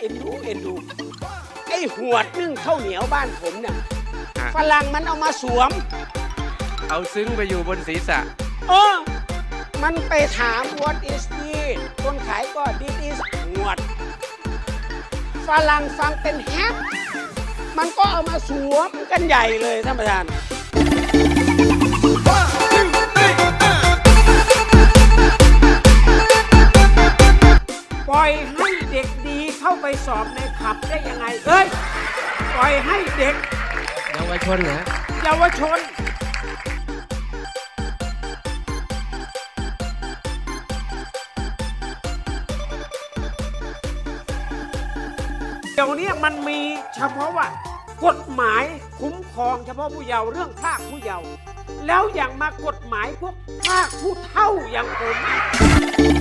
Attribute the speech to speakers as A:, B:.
A: เอ็นดูเอ็นดู ไอ้หวดนึ่งข้าวเหนียวบ้านผมเนี่ย
B: อะ
A: ฝรั่งมันเอามาสวม
B: เอาซึ้งไปอยู่บนศีรษะ
A: เออ มันไปถาม what is this คนขายก็ this is หวด ฝรั่งฟังเป็นแฮป มันก็เอามาสวมกันใหญ่เลยท่านประธาน ปล่อยให้เด็กดีเข้าไปสอบในผับได้ยังไง เอ้ย ปล่อยให้เด็ก
B: เยาวชนนะ
A: เยาวชน เดี๋ยวนี้มันมีเฉพาะว่ากฎหมายคุ้มครองเฉพาะผู้เยาว์เรื่องภาคผู้เยาว์แล้วอย่างมากฎหมายพวกภาคผู้เท่าอย่างผม